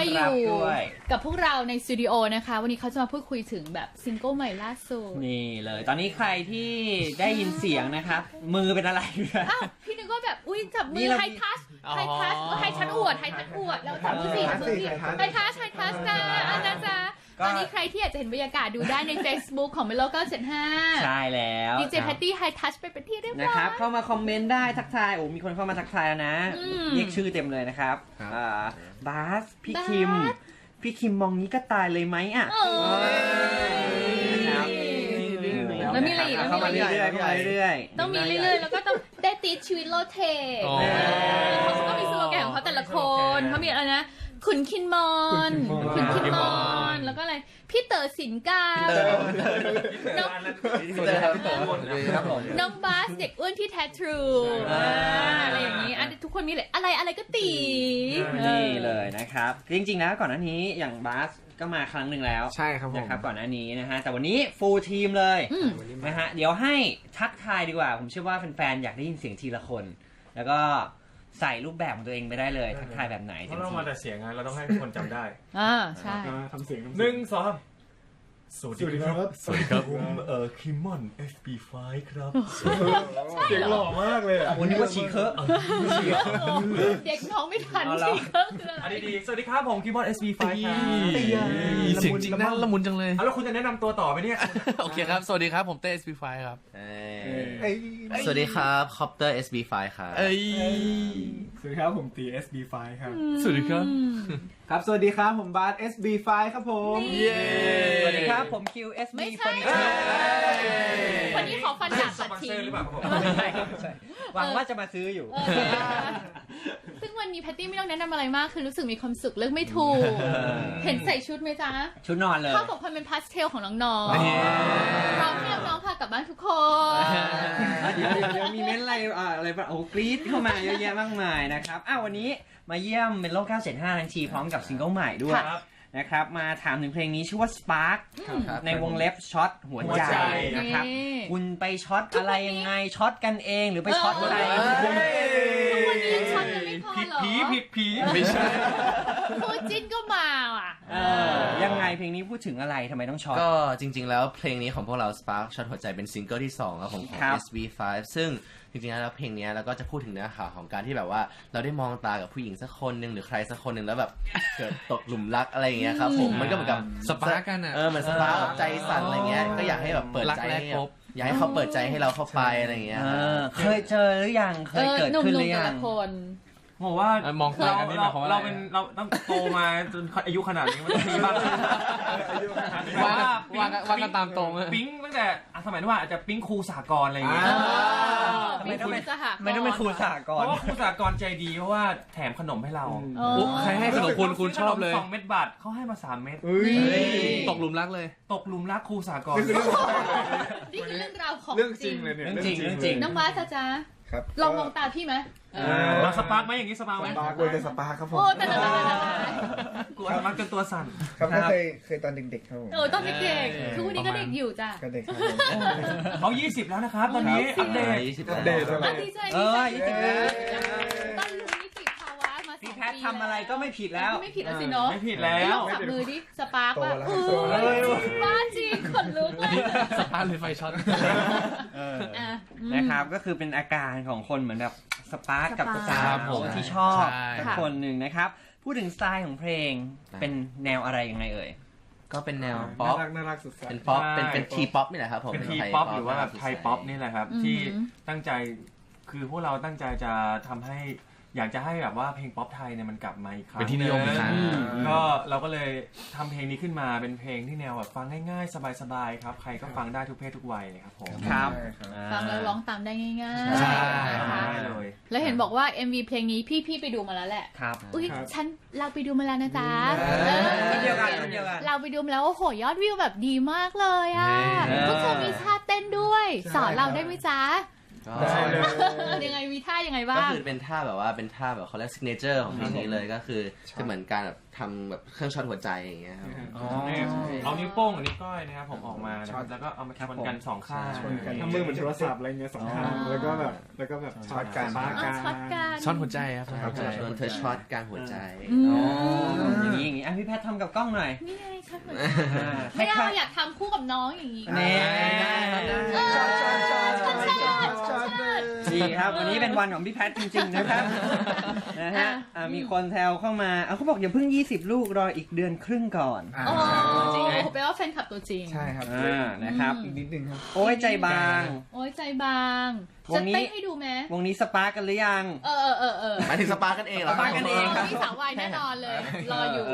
มาอยู่ด้วยกับพวกเราในสตูดิโอนะคะ วันนี้เขาจะมาพูดคุยถึงแบบซิงเกิลใหม่ล่าสุดนี่เลย ตอนนี้ใครที่ได้ยินเสียงนะครับมือเป็นอะไรอยู่นะอ้าวพี่นึกว่าแบบอุ้ยจับมืนี่อเราไฮทัชอ๋อไฮทัชไฮทัชอวดไฮทัชอวดแล้วจับมือสิจับมือสิไฮทัชไฮทัชนะอันนะจ๊ะก็ ตอนนี้ใครที่อยากจะเห็นบรรยากาศดูได้ใน Facebook ของ Melo 975 ใช่แล้วดีเจแพตตี้ไฮทัชไปเป็นที่เรียบร้นะอยครับ เข้ามาคอมเมนต์ได้ทักทาย โอ้ มีคนเข้ามาทักทายแล้วนะอืมเรียกชื่อเต็มเลยนะครับครับอ่าบาส พี่บาสคิม พี่คิมมองนี้ก็ตายเลยไหมอะโอ้ยนะครับแล้วมีอะไรอีกเข้ามาเรื่อยๆเข้ามาเรื่อยๆ ต้องมีเรื่อยๆ แล้วก็ต้องได้ติดชีวิตโลเทอ๋อเขาก็มีสโลแกนของเขาแต่ละคนเขามีอะไรนะ ขุนคินมอนขุนคินมอน แล้วก็อะไร พี่เต๋อสินการน้อง สวัสดีครับพี่เต๋อครับผม น้องบาสเด็กอ้วนที่แท้ทรูอ่าอะไรอย่างนี้อันทุกคนมีเลยอะไรอะไรก็ตีนี่เลยนะครับ จริงๆแล้วก่อนหน้านี้อย่างบาสก็มาครั้งหนึ่งแล้วใช่ครับผมนะครับก่อนหน้านี้นะฮะแต่วันนี้ฟูลทีมเลยอืม นะฮะเดี๋ยวให้ทักทายดีกว่า ผมเชื่อว่าแฟนๆอยากได้ยินเสียงทีละคน แล้วก็ ใส่รูปแบบของตัวเองไปได้เลยทักทายแบบไหนเพเต็มราะเราที่มาแต่เสียงไงเราต้องให้คนจำได้ อ่าใช่ทำเสียงหนึ่งสอง สวัสสวัสดีดีคครัรับบสวัสดีครับผมเอ่อคิมมอน FB5 ครับเสียงหล่อมากเลยอะวันนี้ว่าชีเคอะเด็กน้องไม่ทันเอาเหรอสิก็คืออะอันไรนี้ดีสวัสดีครับผมคิมมอน FB5 ครับเสียงจริงนะละมุนจังเลยเอาแล้วคุณจะแนะนำตัวต่อไปเนี่ย โอเคครับ สวัสดีครับผมเต้ SP5 ครับสวัสดีครับคอปเตอร์ SB5 ครับเอ้ยสวัสดีครับผมตี SB5 ครับ สวัสดีครับ ครับ สวัสดีครับ ผมบาส SB5 ครับผม เย้สวัสดีครับ ผม QSB ไม่ใช่ Furniture คนนี้ขอฟันดาบสตัดปอนเซทิ้อร์งหรือเปล่าครับผม ใช่ครับใช่หวังว่าจะมาซื้ออยู่ เออซึ่งวันนี้แพตตี้ไม่ต้องแนะนำอะไรมาก คือรู้สึกมีความสุขเลือกไม่ถูก เห็นใส่ชุดไหมจ๊ะชุดนอนเลย เข้ากับความเป็นพาสเทลของน้องๆเราที่น้องๆพากลับบ้านทุกคน เดี๋ยวเดี๋ยวเดี๋ยวมีเม้นต์อะไรอ่าอะไรบ้างโอ้กรี๊ดเข้ามาเยอะแยะมากมายนะครับอ้าววันนี้มาเยี่ยมเมโล975ทันทีพร้อมกับซิงเกิลใหม่ด้วยครับ นะครับ มาถามถึงเพลงนี้ชื่อว่า Spark ในวงเล็บช็อตหัวใจหัวใจ นะครับ นี่ คุณไปช็อตอะไรยังไงช็อตกันเองหรือไปช็อตใครเออทุกวันนี้ยังช็อตกันไม่พอ ผิดเหรอผีผิดผีไม่ใช่คู่จิ้นก็มาอะเออยังไงเพลงนี้พูดถึงอะไรทำไมต้องช็อต ก็จริง ๆ แล้วเพลงนี้ของพวกเรา Spark ช็อตหัวใจเป็นซิงเกิลที่2ครับผมของครับ SB5 ซึ่งจริงๆแล้วเพลงนี้เราก็จะพูดถึงเนื้อหาของการที่แบบว่า เราได้มองตากับผู้หญิงสักคนหนึ่งหรือใครสักคนหนึ่งแล้วแบบเกิดตกหลุมรักอะไรอย่างเงี้ยครับผมมันก็เหมือนกับสปาร์กกันอะเออเหมันสปาร์กแบบใจสั่นอะไรเงี้ยก็อยากให้แบบเปิดรักใจแรกให้พบอยากให้เขาเปิดใจให้เราเข้าไปอะไรอย่างเงี้ยเอครับอเคยเจอหรือยังเคยเกิดหนุ่ขึ้นหมรือๆแต่ยัละงคนผมว่าเออมองตากันนี่หมายความว่าอะไรเราเป็นเราต้องโตมาจนอายุขนาดนี้มันต้องมีบ้างว่ากันว่ากันว่ากันตามตรงอะปิ๊งตั้งแต่อะสมัยนู้นอาจจะปิ๊งครูสากลอะไรอย่างเงี้ยเออทำไมต้องเป็นสหกรณ์ไม่ต้องเป็นครูสากเพลราะว่าครูสากลใจดีเพราะว่าแถมขนมให้เราเอออุ๊ใครให้ขนมคุณคุณชอบเลยสองเม็ดบาทเขาให้มาสามเม็ดตกหลุมรักเลย ตกหลุมรักครูสากลนี่คือเรื่องราวของเรื่องจริงเลยเนี่ยเรื่องจริงเรื่องจริงน้องบาสจ๊ะครับลองมองตาพี่ไหม มาสปาร์กไหมอย่างนี้สปาร์กไหมสปาร์กเลยแต่สปาร์กครับผมโอ้แต่ละแต่ละแต่ละกลัวสปาร์กจนตัวสั่นครับครับก็เคยเคยตอนเด็กๆครับผมเออต้องเด็กๆทุกวันนี้ก็เด็กอยู่จ้ะก็เด็กครับผมเขา 20 แล้วนะครับ ตอนนี้อัปเดตยี่สิบอัปเดตแล้วอะดีใจเอดีอใจยี่สิบแล้วตอนรู้นิติภาวะมาสองปีพี่แพททำอะไรก็ไม่ผิดแล้วไม่ผิดแล้วสิเนาะไม่ผิดแล้วลองจับมือดิสปาร์กว่าโตแล้วเอโตแล้วอบ้าจริงขนลุกเลยสปาร์กหรือไฟช็อตเอออะอืมนะครับก็คือเป็นอาการของคนเหมือนแบบ สปาร์กกับสสาปาร์วคผมที่ชอบใช่ สักคนหนึ่งนะครับ พูดถึงสไตล์ของเพลงเป็นแนวอะไรยังไงเอ่ย ก็เป็นแนวป๊น่าอปรักน่ารักสุดเป็นป๊อป เป็นใช่เป็นทีป๊อปนี่แหละครับผมเป็นทีไทยป๊อปหรือว่าแบบไทยป๊อปใสนี่แหละครับอืมที่ตั้งใจคือพวกเราตั้งใจจะทำให้ อยากจะให้แบบว่าเพลงป๊อปไทยเนี่ยมันกลับมาอีกครั้งเป็นที่นิยมอีกครั้ง อืมก็เราก็เลยทำเพลงนี้ขึ้นมาเป็นเพลงที่แนวแบบฟังง่ายๆ สบายๆครับ ใครก็ฟังได้ทุกเพศทุกวัยเลยครับผมครับใช่ครับฟังแล้วร้องตามได้ง่ายใช่ ๆนะคะได้เลย แล้วเห็นบอกว่า MV เพลงนี้พี่ๆไปดูมาแล้วแหละ ครับ อุ้ยครับ ฉันเราไปดูมาแล้วนะจ๊ะเออเออเดียวกันเดียวกัน เราไปดูมาแล้วโอ้โหยอดวิวแบบดีมากเลยอะเออพวกเธอมีท่าเต้นด้วยใช่สอนเราครับได้ไหมจ๊ะก็ ได้เลย ยังไงมีท่ายังไงบ้าก็ง คือเป็นท่าแบบว่าเป็นท่าแบบเขาเรียก signature ของเพลงนี้เลยก็คือจะเหมือนการแบบทำแบบเครื่องช็อตหัวใจอย่างเงี้ยครับอ๋อเนี่ยเอานิ้วโป้งกับนิ้วก้อยนะครับผมออกมานะคช็อรับตแล้วก็เอามาครับชนผมกันสองข้างชนกันทำมือเหมือนโทรศัพท์อะไรเงี้ยสองข้างอ๋อแล้วก็แบบแล้วก็แบบช็อตกันเอาช็อตกันช่อนหัวใจครับช่อนหัวใจโดนเธอช็อตกลางหัวใจอืมอ๋ออย่างนี้อย่างนี้อะพี่แพทย์ทำกับกล้องหน่อยนี่ไงช็อตหัวใจอ่าไม่เอาคล้ายๆอยากทำคู่กับน้องอย่างนี้นี่ช็อตช็อตช็อตช็อตช็อตช็อต ดีครับ วันนี้เป็นวันของพี่แพทย์จริงๆนะครับนะฮะอะมีคนแซวเข้ามาอะเขาบอกอย่าเพิ่ง 20 ลูกรออีกเดือนครึ่งก่อน อ่าโอ้จริงไหม แปลว่าแฟนคลับตัวจริง ใช่ครับอ่านะครับ อีกนิดนึงครับ โอ้ยใจบาง โอ้ยใจบาง วจะงนี้ เต้นให้ดูไหมวงนี้สปาร์กกันหรือยัง เออเออเออเออหมายถึงสปาร์กันเองเหรอสปาร์กันเองครับ มีสาววายแน่นอนเลย รออยู่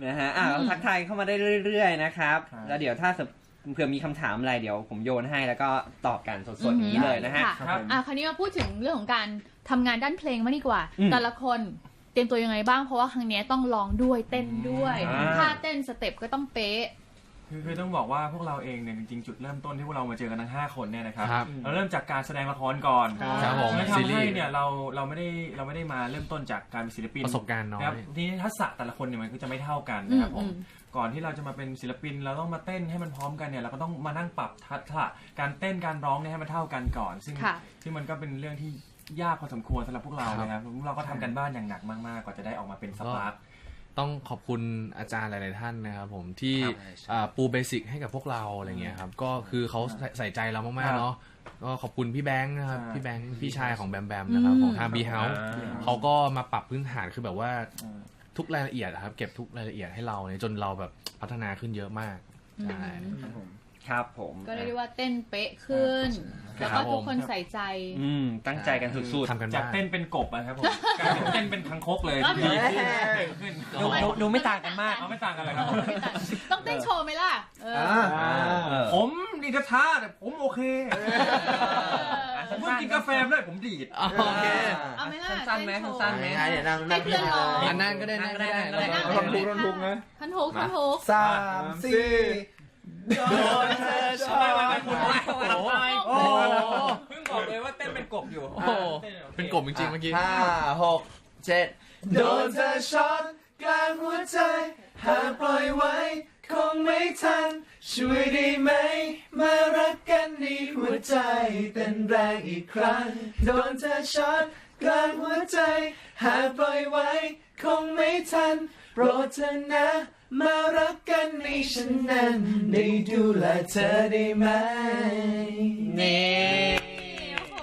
เนะฮะอะทักทายเข้ามาได้เรื่อยๆนะครับแล้วเดี๋ยวถ้า เผื่อมีคำถามอะไรเดี๋ยวผมโยนให้แล้วก็ตอบกันสดๆอย่างนี้เลยนะฮะ ค่ครับอะคราวนี้มาพูดถึงเรื่องของการทำงานด้านเพลงมางดีกว่า อืมแต่ละคนเตรียมตัวยังไงบ้างเพราะว่าครั้งนี้ต้องร้องด้วยเต้นด้วยอ่า ท่าเต้นสเต็ปก็ต้องเป๊ะ คือคือต้องบอกว่าพวกเราเองเนี่ยจริงๆจุดเริ่มต้นที่พวกเรามาเจอกันทั้ง 5 คนเนี่ยนะครับครับเราเริ่มจากการแสดงละครก่อนครับผมแล้วซีทำรีให้ส์ เนี่ยเราเราไม่ได้เราไม่ได้มาเริ่มต้นจากการเป็นศิลปินประสบการณ์น้อย นะครับทีนี้ทักษะแต่ละคนเนี่ยมันก็จะไม่เท่ากันนะครับผมอืมก่อนที่เราจะมาเป็นศิลปินเราต้องมาเต้นให้มันพร้อมกันเนี่ยเราก็ต้องมานั่งปรับทักษะการเต้นการร้องเนี่ยให้มันเท่ากันก่อน ซึ่งค่ะ ซึ่งมันก็เป็นเรื่องที่ยากพอสมควรสำหรับพวกเราครับนะครับพวกเราก็ทำกันบ้านอย่างหนักมากๆกว่าจะได้ออกมาเป็นสปาร์ค ต้องขอบคุณอาจารย์หลาย ๆ ท่านนะครับผมที่ครับใช่อ่าปูเบสิกให้กับพวกเราอะไรเงี้ยครับก็คือเขาใส่ใส่ใจเรามาครักบๆเนาะก็ขอบคุณพี่แบงค์นะครับใช่พี่แบงค์พี่ชายของแบมแบมนะครับของทางบีเฮาส์อ่าเขาก็มาปรับพื้นฐานคือแบบว่าอืมทุกรายละเอียดอะครับ เก็บทุกรายละเอียดให้เราเนี่ยจนเราแบบพัฒนาขึ้นเยอะมากใช่ ครับผม ครับผมก็เรียกได้ว่าเต้นเป๊ะขึ้นครับแล้วก็ทุกผมคนใส่ใจ อืมตั้งใจกันสุดทำกันจากบ้านเต้นเป็นกบอะครับผมกลายเป็นเต้นเป็นคังคกเลยดีขึ้นเก่งขึ้นๆดูดูดูไม่ต่างกันมากเอาไม่ต่างกันเลยครับผมต้องเต้นโชว์ไหมล่ะเอออ่าเออผมดีกระท้าแต่ผมโอเคอะผมเพิ่งกินกาแฟด้วยผมดีดโอเคเอาไหมล่ะสั้นๆไหมเต้โชว์สั้นๆไหมง่ายๆเดี๋ยวนั่งให้เพื่อนร้องอันนั้นก็ได้นั่งก็ได้นั่งก็ได้นั่งรอนทุกรอนทุกนะท่านทุกท่านทุกสามสี่ โดนเธอชอไม่ไม่บไม่คุณไม่โอ้โหโอ้โหเพิ่งบอกเลยว่าเต้นเป็นกบอยู่ โอ้โหเป็นกบจริงๆเมื่อกี้ห้าหกเจ็ดโดนเธอช็อตกลางหัวใจหากปล่อยไว้ คงไม่ทัน ช่วยได้ไหม มารักกันในหัวใจเต้นแรงอีกครั้ง โดนเธอช็อตกลางหัวใจ หากปล่อยไว้ คงไม่ทัน โปรดเธอนะ มารักกันในฉันนั้นได้ดูแลเธอได้ไหมนี่โอ้โห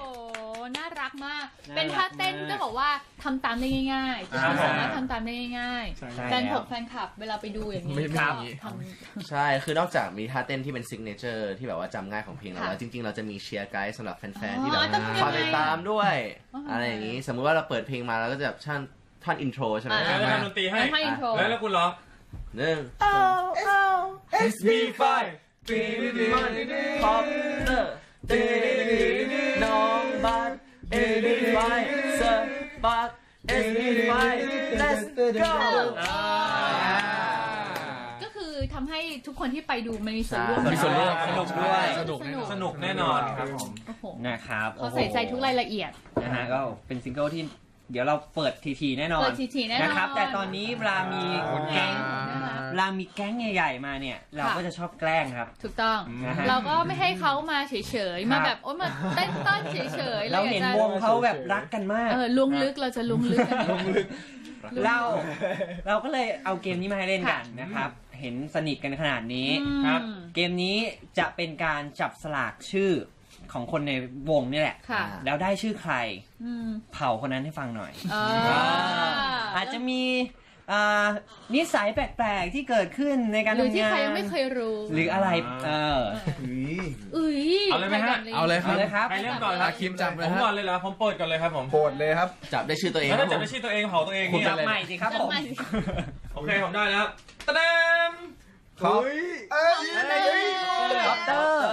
น่ารักมากน่ารักเป็นท่าเต้นมากจะบอกว่าทำตามได้ง่ายๆทุกคนสามารถทำตามได้ง่ายใช่ใช่ๆแฟนแล้ผวมแฟนคลับเวลาไปดูอย่างนี้ไม่ไม่ก็อย่างนี้ทำ ใช่ คือนอกจากมีท่าเต้นที่เป็นซิกเนเจอร์ที่แบบว่าจำง่ายของเพลงเราค่ะแล้วจริง ๆ เราจะมีเชียร์ไกด์สำหรับแฟน อ๋ๆ อที่แบบต้องยังไงคอยติดตามด้วย อ๋ออ อะไรอย่างนี้ สมมุติว่าเราเปิดเพลงมาแล้วก็จะแบบท่อนท่อนอินโทรใช่ไหม อ่า แล้วทำดนตรีให้แล้วให้อินโทร แล้วแล้วคุณร้อง หนึ่ง SB5 คอปเตอร์น้องบัสเอดีไฟเซอร์บัสเอดีไฟ let's go ก็คือทำให้ทุกคนที่ไปดูมันมีส่วนร่วมมีส่วนร่วมสนุกด้วย สนุกแน่นอนสนุกแน่นอนครับผมโอ้โหนะครับเขาใส่ใจทุกรายละเอียดนะฮะก็เป็นซิงเกิลที่ เดี๋ยวเราเปิดทีๆแน่นอนเปิดทีๆแน่นอน นะครับ แต่ตอนนี้เวลามีโอ้โหแก๊งน่ารักเวลามีแก๊งใหญ่ๆมาเนี่ย เราก็จะชอบแกล้งครับ ถูกต้อง นะฮะเราก็ไม่ให้เขามาเฉยๆ มาแบบโอ๊ยมาเต้นต้นเฉยๆเราเห็นอยกจะวงเขาแบบรักกันมาก เออลุงลึกเราจะลุงลึกกันเรา เราก็เลยเอาเกมนี้มาให้เล่นกันค่ะนะครับ เห็นสนิทกันขนาดนี้ครับอืม เกมนี้จะเป็นการจับสลากชื่อ ของคนในวงนี่แหละ ค่ะแล้วได้ชื่อใครอืมเผาคนนั้นให้ฟังหน่อย อ่าอาจจะมีอ่านิสัยแปลกๆที่เกิดขึ้นในการหรือทำที่งานใครยังไม่เคยรู้ หรืออะไรเอออุ้ยเอาเลยไหมฮะ เอาเลยคเอารับ เลยครับ ใครเริ่มก่อนครับอาคิมจับเลยผมฮะก่อนเลยเหรอผมเปิดก่อนเลยครับผมโหดเลยครับ จับได้ชื่อตัวเองแล้วครัถ้าบจับผมไม่ใช่ตัวเองเผาตัวเองคุณเนี่ยจับใหม่สิครับผม โอเคผมได้แล้วตะเดม ครับเอ้ยคอปเตอร์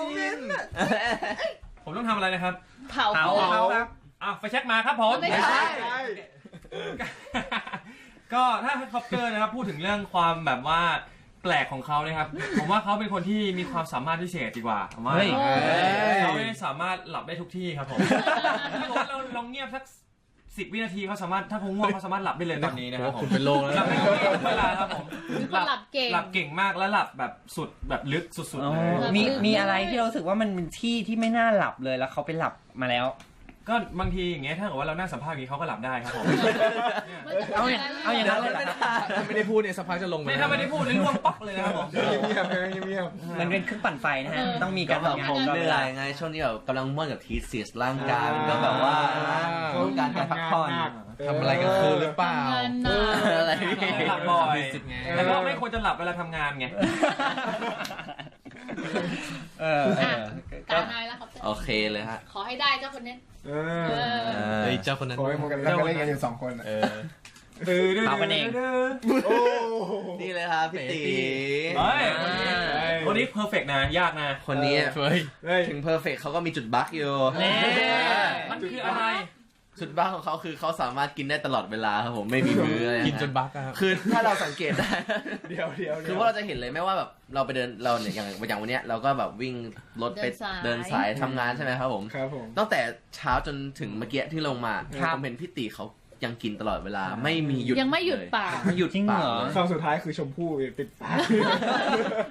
จริงผมต้องทำอะไรนะครับเผาเผาเผาเขาครับอะไฟแช็กมาครับผมไม่ใช่ก็ถ้าคอปเตอร์นะครับพูดถึงเรื่องความแบบว่าแปลกของเขาเนี่ยครับ ผมว่าเขาเป็นคนที่มีความสามารถพิเศษดีกว่าผมว่าเฮ้ยเขาไม่สามารถหลับได้ทุกที่ครับผมถ้าเกิดว่าเราลองเงียบสัก สิบวินาทีเขาสามารถถ้าเขาง่วงเขาสามารถหลับได้เลยตอนนี้นะครับผคุมณเป็นโรคแล้วหลับได้ทุกที่ทุกเวลาครับผมเป็นคนหลับเก่ง หลับเก่งมากแล้วหลับแบบสุดแบบลึกสุดอ๋อๆเลย มีหลับลึกมีอะไรที่เรารู้สึกว่ามันเป็นที่ที่ไม่น่าหลับเลยแล้วเขาไปหลับมาแล้ว ก็บางทีอย่างเงี้ยถ้าเกิดว่าเรานั่งสัมภาษณ์อย่างนี้เขาก็หลับได้ครับผม เอาอย่างเอาอย่างนั้นเลยเหรอครับถ้าไม่ได้พูดเนี่ยสักพักจะลงไปนี่ถ้าไม่ได้พูดนี่ร่วงป๊อกเลยนะครับผมเงียบๆเงียบมันเป็นเครื่องปั่นไฟนะฮะเออต้องมีก็การแบบทำงานผมตลอดเหเวนื่อลายไงช่วงนี้แบบกำลังม่วนกับทีสิสร่างกายมันก็แบบว่าๆต้องการการพักผ่อน ทำอะไรกันคืนหรือเปล่าทำงานหนักอะไรพี่ หลับบ่อยสิทธิ์ไงแต่ก็ไม่ควรจะหลับเวลาทำงานไง เออเออ ตามนายแล้วครับโอเคเลยฮะ ขอให้ได้เจ้าคนนี้ เอเอออเฮ้ยเจ้าคนนั้นขอให้มันกันแล้วก็เล่นกันอยู่สองคนอะเออเอากันเองโอ้นี่เลยครับพี่ตีเฮ้ยคนนี้เพอร์เฟกนะ ยากนะ คนนี้เฮ้ยเฮ้ยถึงเพอร์เฟกเขาก็มีจุดบั๊กอยู่เน่มันคืออะไร จุดบั๊กของเขาคือเขาสามารถกินได้ตลอดเวลาครับผมไม่มีมื้ออะไรกินจนบักอะครับ คือถ้าเราสังเกตได้ เดี๋ยวเดี๋ยวคือว่าเราจะเห็นเลยไม่ว่าแบบเราไปเดินเราเนี่ยอย่างอย่างวันเนี้ยเราก็แบบวิ่งรถไปเดินสายเดินสายทำงานใช่ไหมครับผม ครับผม ตั้งแต่เช้าจนถึงเมื่อกี้ที่ลงมาครับ ผมเห็นพี่ตีเขา ยังกินตลอดเวลา ไม่มีหยุดยังไม่หยุดเลปากหยุดจริงเหรอคำสุดท้ายคือชมพู่ติดปาก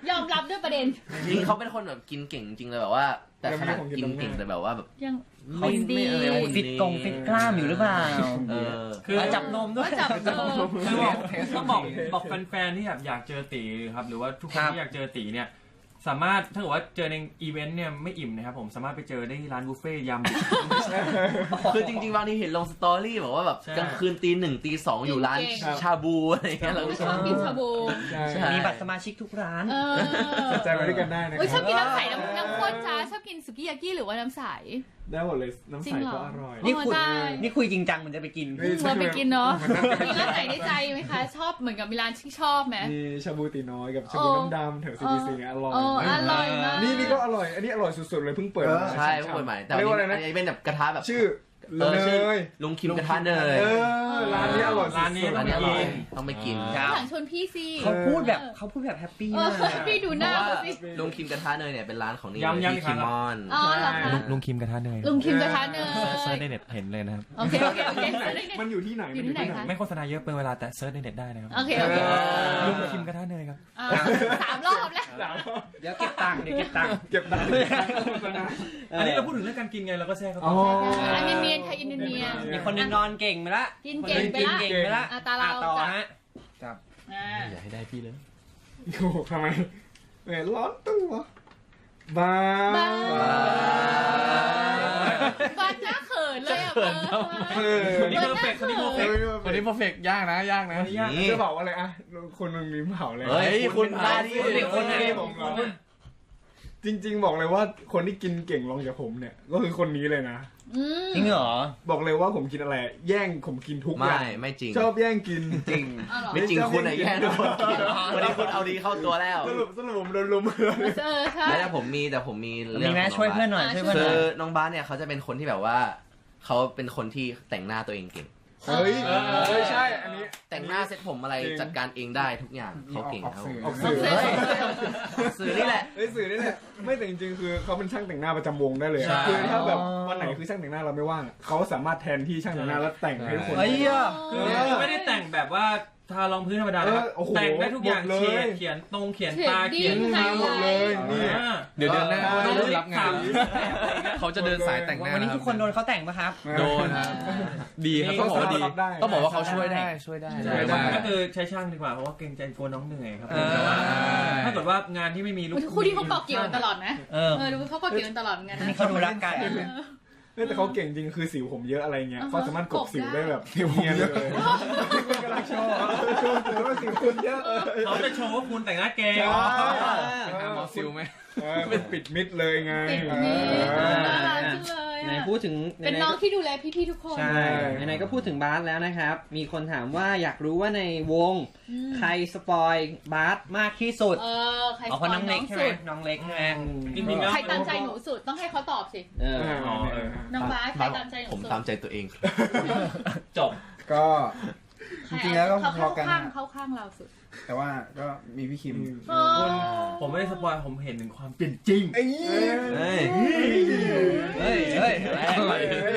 ยอมรับด้วยประเด็น จริงเขาเป็นคนแบบกินเก่งจริงเลยแบบว่า แต่ขนาดกินเก่งแต่แบบว่าแบบยังไม่หุ่นดี ไม่เออหุ่นฟิตกงฟิตกล้ามอยู่หรือเปล่าเออ คือเอาจับนมด้วยว่าจับเออ คือบอกต้องบอกบอกแฟนๆที่แบบอยากเจอตีครับ หรือว่าทุกคครันบที่อยากเจอตีเนี่ย สามารถถ้าเกิดว่าเจอในอีเวนต์เนี่ยไม่อิ่มนะครับผมสามารถไปเจอได้ที่ร้านบุฟเฟ่ต์ยำคือจริงๆบางทีเห็นลงสตอรี่บอกว่าแบบใช่กลางคืนตีหนึ่งตีสองอยู่ร้านเก่งชาบูอะไรเงี้ยเราก็ชชออบบกินชาบูใช่ใช่มีบัตรสมาชิกทุกร้านเออสนใจมาด้วยกันได้นะโอ้ยชคอรับบกินน้ำใสน้ำน้ำข้นจ้าชอบกินสุกี้ยากิหรือว่าน้ำใสได้หมดเลยน้ำจริใสงเหรอก็อร่อย นี่คุยได้ นี่คุยจริงจังมันจะไปกินเฮ้ยเราไปกินเนาะมันน่าจะมีร้านไหนในใจไหมคะ ชอบเหมือนกับมีร้านที่ชอบไหม มีชาบูตีน้อยกับชาบูน้ำดำแถวซีดีซีอร่อยโอ้อร่อยมาก นี่นี่ก็อร่อย อันนี้อร่อยสุดๆเลยเพิ่งเปิดมาใช่ผู้ใหม่แต่เรียกว่าอะไรอันะนนี้เป็นแบบกระทะแบบชื่อ เออชื่อเลยลุงคิมกระทะเนยเออร้านนี้อร่อยสุดๆร้านนี้อันนี้อร่อยต้องไปกินครับหลังชวนพี่สิเขาพูดแบบเขาพูดแบบแฮปปี้เอมาอกพี่ดูหน้าเพราะว่าเขาสิลุงคิมกระทะเนยเนี่ยเป็นร้านของนี่ย้ำๆอีพี่กครั้คิงมอนอ๋อเหรอคะลุงคิมกระทะเนยลุงคิมกระทะเนเซิร์ชยในเน็ตเห็นเลยนะครับโอเคโอเคโอเคเซิร์ชได้ไงมันอยู่ที่ไหนอยู่ที่ไหนคะไม่โฆษณาเยอะเป็นเวลาแต่เซิร์ชในเน็ตได้นะครับโอเคโอเคลุงคิมกระทะเนยครับอ่าสามรอบแล้วเดี๋ยวเก็บตังค์เดี๋ยวเก็บตังค์เก็บได้โฆษณาอันนี้เราพูดถึงเรื่องการกินไงเราก็แทรกเข้าไปอ๋ออันเนียนๆค่ะอินเนียนมีคนหนึงนอนเก่งไปละกินเก่งไปละ คนหนึ่กินเก่งไปละอะตาเราต่อจ้ะฮะๆอ่าอย่าให้ได้พี่เลยโอ้โหทำไมแหมร้อนตัวบ้าบ้าบ้านหน้าเขินเลยอะเบิร์ดเออคนนี้เพอร์เฟกคนนี้เพอร์เฟกวันนี้เพอร์เฟกยากนะ ยากนะคนนี้ยากนี่จะบอกว่าอะไรอะคนมึงมีเผาเลยเฮ้ยคุณพาดิเด็กคนนี้ผมเหรอ จริง ๆ บอกเลยว่าคนที่กินเก่งรองจากผมเนี่ย ก็คือคนนี้เลยนะ อืมจริงเหรอ บอกเลยว่าผมกินอะไร แย่งผมกินทุกอไม่ย่างไม่จริง ชอบแย่งกิน จริง เอาเหรอ ไม่จริงคุณอะแย่งทุกคนกินวันนี้คุณเอาดีเข้าตัวแล้วสรุปสรุปผมโดนลุมเลย เออใช่ ไม่แต่ผมมีแต่ผมมีเรื่มีองไหมของช่วยงเพื่อนบาสหน่อยอ่าช่วยเพื่อนคืหน่ออยน้องบาสเนี่ยเขาจะเป็นคนที่แบบว่าเขาเป็นคนที่แต่งหน้าตัวเองเก่ง เฮ้ยเฮ้ยใช่ อันนี้ แต่งหน้าเซ็ตผมอะไรจริงจัดการเองได้ทุกอย่างเขาเก่งครับผมออกสื่อเฮ้ยสื่อนี่แหละเฮ้ยสื่อนี่แหละไม่แต่จริงๆคือเขาเป็นช่างแต่งหน้าประจำวงได้เลยใช่คือถ้าแบบวันไหนคือช่างแต่งหน้าเราไม่ว่างอะเขาสามารถแทนที่ช่างแต่งหน้าแล้วแต่งให้ทุกคนเฮ้ยอะคือคือไม่ได้แต่งแบบว่า ทารองพื้นธรรมดานะครับเออโอ้โหแต่งได้ทุกอย่างหมดเลย เขียนเขียนตรงเขียนตาเขีเขียยนนดิ้งมาหมดเลยนี่ อ่าเดี๋ยวเดือนหน้าเออเขาจะรับงาน เขาจะเดินสายแต่งหน้าวันนี้ทุกคนโดนเขาแต่งปะครับ โดนครับดีครับต้องบอกว่าดีรับได้ ต้องบอกว่าเขาช่วยได้ ช่วยได้ ใช่ช่วยได้ก็คือใช้ช่างดีกว่าเพราะว่าเกรงใจกลัวน้องเหนื่อยครับเออ แต่ว่าถ้าเกิดว่างานที่ไม่มีลูกคู่ที่เขาเกาะเกี่ยวกันตลอดนะเออเออดูเขาเกาะเกี่ยวกันตลอดเหมือนกันนะนี่เขาดูรักกันเฮ้ย แต่เขาเก่งจริงคือสิวผมเยอะอะไรเงี้ยอ่าฮะเขาสามารถกบสิวกบได้ได้แบบเนียนเลยกำลังชอบชอบแต่ว่าสิวคุณเยอะเขาจะโชว์ว่าคุณแต่งหน้าเก่งใช่หาหมอซิลไหมเออเป็นปิดมิดเลยไงปิดนี้เออน่ารักจังเลย ไหนอะพูดถึงเป็นน้องที่ดูแลพี่ๆทุกคนใช่ไหนๆก็พูดถึงบาสแล้วนะครับ มีคนถามว่าอยากรู้ว่าในวง อืมใครสปอยบาสมากที่สุดเออใครเอาเพราะน้องเล็กใช่ไหมสุดน้องเล็กใช่ไหมจริงๆแล้ว ใครตามใจหนูสุดต้องให้เขาตอบสิเออเอออ๋อเออน้องบาสใครตามใจหนูผมสุดตามใจตัวเองครับ จบ ก็ใครจริงๆแล้วก็เขาพอเข้ากันข้างนะเข้าข้างเราสุด แต่ว่าก็มีพี่คิมโอ้คุณผมไม่ได้สปอยผมเห็นถึงความเปลี่ยนจริงเอ้ยเฮ้ยเฮ้ยเฮ้ยอะไรเฮ้ย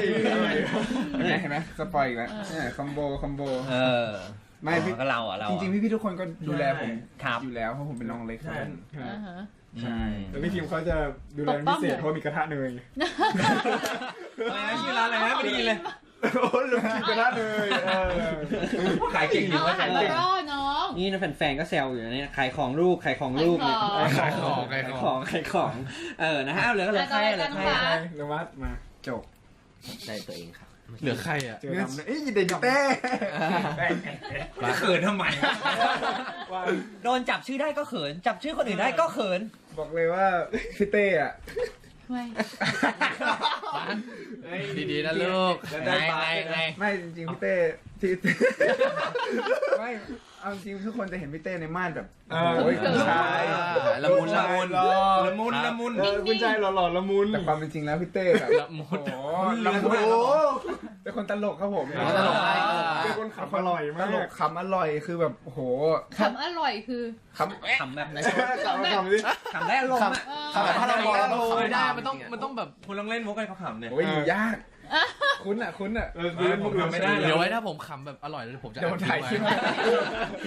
เห็นไหมเห็นไหมสปอยอีกแล้วเนี่ยคอมโบคอมโบเออไม่พี่ก็เราอะเราจริงๆพี่ๆทุกคนก็ดูแลผมครับอยู่แล้วเพราะผมเป็นน้องเล็กครับผมอ่าฮะใช่แต่พี่คิมเขาจะดูแลพิเศษเพราะมีกระทะเนยอะไรนะชื่อร้านอะไรนะไม่ได้ยินเลยโอ้ลูกกินกระทะเนยเออขายเก่งอยู่เอาอาหารมาร่อน้อง นี่นะแฟนๆก็แซวอยู่นะเนี่ยขายของลูกขายของลูกเนี่ยขายของขายของขายของขายของเออนะฮะเอาเหลือก็เหลือใครเหลือใครอะไปนวัดมาจบได้ตัวเองครับเหลือใครอะเจอดำเอ้ยเด็กเต้เขินทำไมโดนจับชื่อได้ก็เขิน จับชื่อคนอื่นได้ก็เขิน บอกเลยว่าพี่เต้อะ ไม่ดีๆนะลูกได้ไงไปไงไงไม่จริงๆพี่เต้ที่ไม่เอาจริงทุกคนจะเห็นพี่เต้ในม่านแบบโอ้ยคุณชายละมุนละมุนหล่อละมุนละมุนเออคุณชายหล่อๆละมุนแต่ความเป็นจริงแล้วพี่เต้แบบละมุโอ้นโหละมุนโอ้เป็นคนตลกครับผมอ๋อตลกได้เป็น คนขำอร่อยมากตลกขำอร่อยคือแบบโอ้โหคำอร่อยคือขำขำแบบไหนขำขำดิขำได้อารมณ์อะเออขำแบบถ้าเรามองแล้วเราไม่ได้ขำมันต้องมันต้องแบบคุณลองเล่นมุกให้เขาขำเนี่ยโอ้ยยาก คุ้นอะคุ้นอะเออคุ้นผมทำไม่ได้เดี๋ยวไว้ถ้าผมขำแบบอร่อยแล้วผมจะเดี๋ยวผมถ่ายคลิปไว้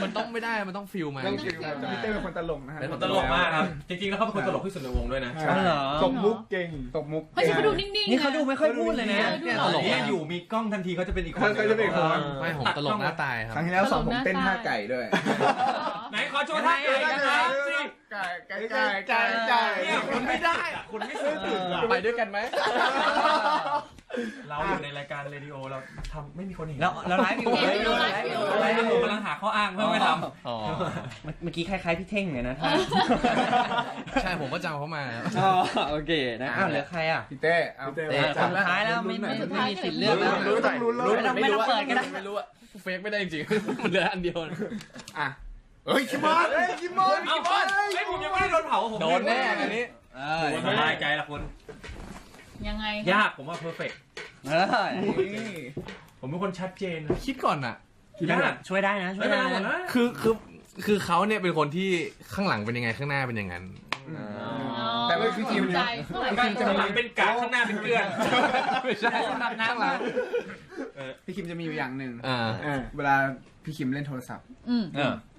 มันต้องไม่ได้มันต้องฟิลมาต้องคิดว่าพี่เต้เป็นคนตลกนะฮะเป็นคนตลกมากครับจริงๆแล้วเขาเป็นคนตลกที่สุดในวงด้วยนะใช่เหรอตบมุกเก่งตบมุกไม่ใช่เขาดูนิ่งๆนี่เขาดูนะไม่ค่อยพูดเลยนะเออดูเนี่ยหล่อตลกเนี่ยอะอยู่มีกล้องทันทีเขาจะเป็นอีกคนเขาจะเป็นอีกคนไม่ผมตลกหน้าตายคครั้รับงที่แล้วสอนผมเต้นท่าไก่ด้วยไหนขอโชว์ท่าไก่นะครับสิไก่ไก่ไก่ไก่ไก่เนี่ยคุณไม่ได้อะคุณไม่สุดไปด้วยกันไหม เราอยู่ในรายการเรดิโอเราทำไม่มีคนเห็นแล้วแล้วไลฟ์อยู่เห็นอยู่ไลฟ์อยู่ไลฟ์อยู่กำลังหาข้ออ้างเพื่อไม่ทอ๋อเมื่อกี้คล้ายๆพี่เท่งเลยนะท่านใช่ผมก็จำเขามาอ๋อโอเคนะอ้าวเหลือใครอะพี่เต้เอาเต้คนสุดท้ายแล้วไม่ไม่มีสิทธิ์เลือกแล้วรู้ต้องรู้ไม่ต้องไม่ต้องเปิดก็ได้ไม่รู้อะเฟกไม่ได้จริงมันเหลืออันเดียวอะ เฮ้ยคิมมอนเฮ้ยคิมมอนำเอ้าไอ้ยผมยังไม่ได้โดนเผาผมโดนแน่อันนี้เออผมสบายใจละคุณยังไงยากผมว่าเพอร์เฟกเออผมเป็นคนชัดเจนคิดก่อนอะยากช่วยได้นะช่วไม่ยเป็นได้ไรหมดนะนะคือคือคือเขาเนี่ยเป็นคนที่ข้างหลังเป็นยังไงข้างหน้าเป็นอย่างนั้นแต่ว่าพี่คิมใจเนี่ยเข้าไปข้างหลังเป็นกากข้างหน้าเป็นเกลือนไม่ใช่ข้างหลังพี่คิมจะมีอยู่อย่างหนึ่งอ่าเวลาพี่คิมเล่นโทรศัพท์อืม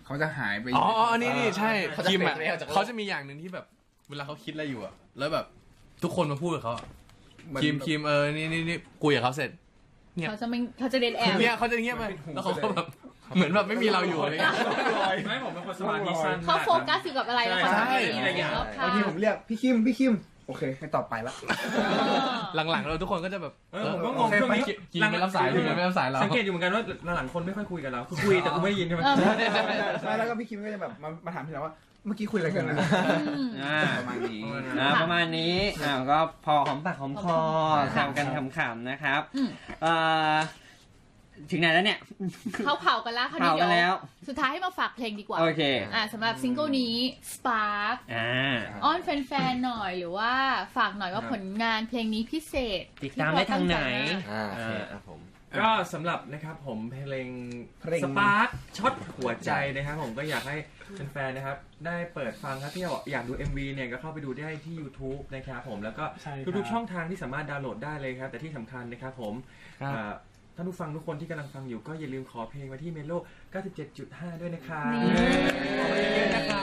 เออเขาจะหายไปอ๋ออ๋ออันนี้นี่ใช่เขาจะคิมอะเฟกไม่ออกจากโลกเขาจะมีอย่างหนึ่งที่แบบ เวลาเขาคิดอะไรอยู่อะ แล้วแบบทุกคนมาพูดกับเขาอะเหมือนคิมคิมเออนี่นี่นี่คุยกับเขาเสร็จเงียบเขาจะไม่เขาจะเดนแอบเนี่ยเขาจะเงียบไปแล้วเขาก็แบบเหมือนแบบไม่มีเราอยู่อะไรเงี้ยไม่ผมเป็นคนสมาธิสั้นเขาโฟกัสอยู่กับอะไรแล้วเขาใช่จะไม่เห็นรอบข้าบางงทีผมเรียกพี่คิมพี่คิม โอเคไม่ตอบไปละ หลังๆเราทุกคนก็จะแบบเออผมก็งงช่วงนี้คิมไม่รับสายคิมไม่รับสายเราสังเกตอยู่เหมือนกันว่าหลังๆคนไม่ค่อยคุยกับเราคือคุยแต่กูไม่ได้ยินใช่ไหมเออใช่แล้วก็พี่คิมก็จะแบบมามาถามพี่แล้วว่าเมื่อกี้คุยอะไรกันนะอืมอ่าประมาณนี้อ่าประมาณนี้อ่าก็พอหอมปากหอมคอแซวกันขำๆนะครับอืมเอ่อ ถึงไหนแล้วเนี่ยเขาเผากันแล้วคราวเผานี้กันเดี๋แล้ยววสุดท้ายให้มาฝากเพลงดีกว่า โอเค อ่าสำหรับซิงเกิลนี้ Spark อ่าอ้อนแฟนๆหน่อยหรือว่าฝากหน่อยว่าผลงานเพลงนี้พิเศษ ติดตามได้ทางไหน อ่าโอเคครับผมก็สำหรับนะครับผมเพลงเพลงสปาร์คช็อตหัวใจนะครับผมก็อยากให้แฟนๆนะครับ ได้เปิดฟังครับที่อยากดู MV เนี่ยก็เข้าไปดูได้ที่ YouTube นะครับผมแล้วก็ใช่ครับทุกๆช่องทางที่สามารถดาวน์โหลดได้เลยครับ แต่ที่สำคัญนะครับผมครับอ่า ท่านผู้ฟังทุกคนที่กำลังฟังอยู่ก็อย่าลืมขอเพลงมาที่เมโล 97.5 ด้วยนะครับนี่ ขอเพลงเยอะๆนะครั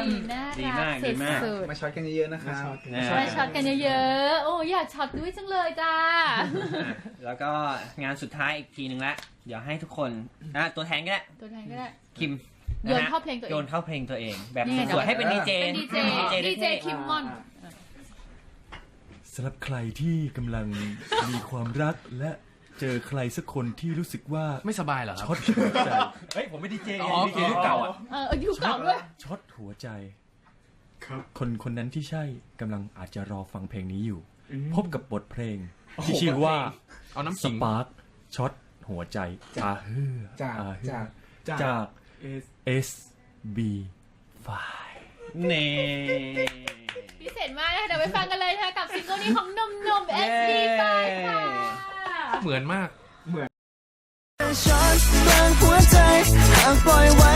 บน่าดีรัมากกดีมาก สุดมาช็อตกันเยอะๆนะครับ นะๆมาช็อตกันเยอะๆ โอ้อยากช็อตด้วยจังเลยจ้า อะแล้วก็งานสุดท้ายอีกทีหนึ่งละ เดี๋ยวให้ทุกคนอะตัวแทนก็ได้ตัวแทนก็ได้ คิมโยนเข้าเพลงตัวเอง โยนเข้าเพลงตัวเอง แบบนี่ไงสวยๆให้เป็นดีเจเป็นดีเจดีเจคิมมอน สำหรับใครที่กำลังมีความรักและ เจอใครสักคนที่รู้สึกว่าไม่สบายเหรอครับช็อตหัวใจเฮ้ยผมไม่ดีเจอ๋อดีเจยุคเก่าอะเอออยู่เก่าด้วยช็อตหัวใจคนคนนั้นที่ใช่กำลังอาจจะรอฟังเพลงนี้อยู่ พบกับบทเพลง ที่ชื่อว่าเอาน้ำสขิงปาร์คช็อตหัวใจอาเฮือจากอาเฮือจากจาก S B เน่พิเศษมากนะคะเดี๋ยวไปฟังกันเลยนะคะกับซิงเกิลนี้ของหนุ่มๆ SD5 ค่ะ เหมือนมาก เหมือนชอนกางหัวใจหากปล่อยไว้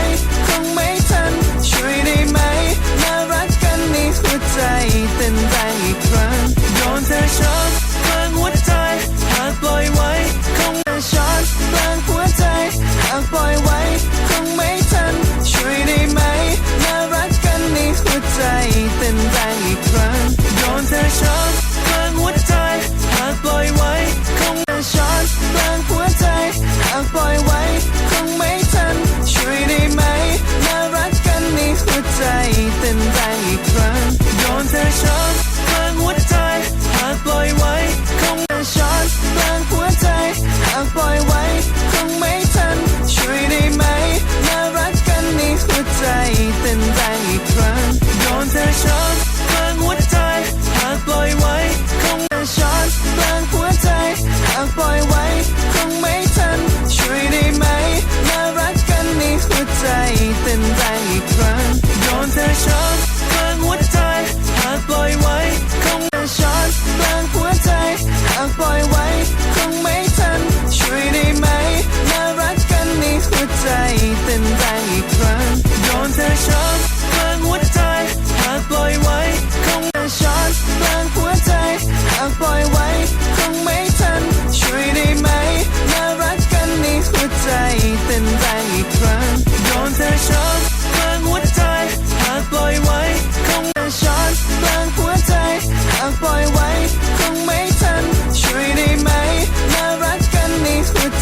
คงไม่ทันช่วยได้ไหมน่ารักกันในหัวใจเต้นแรงอีกครั้งโดนเธอชอนกางหัวใจหากปล่อยไว้คงชอนกางหัวใจหากปล่อยไว้คงไม่ทันช่วยได้ไหมน่ารักกันในหัวใจเต้นแรงอีกครั้งโดนเธอชอนานพลางหัวใจหากปล่อยไว้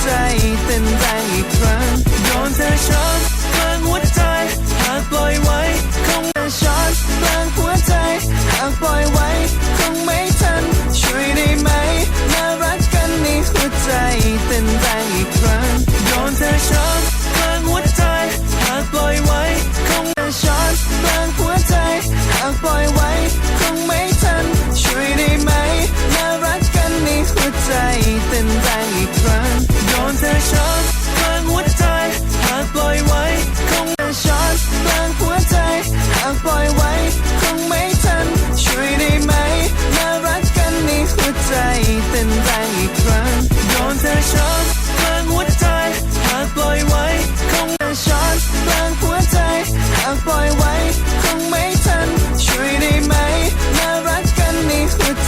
ใจเต้นแรงอีกครั้งโดนเธอช็อตกลางหัวใจหากปล่อยไว้คงไม่ช็อตกลางหัวใจหากปล่อยไว้คงไม่ทันช่วยได้ไหมมารักกันในหัวใจเต้นแรง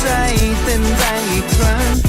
在等待一瞬。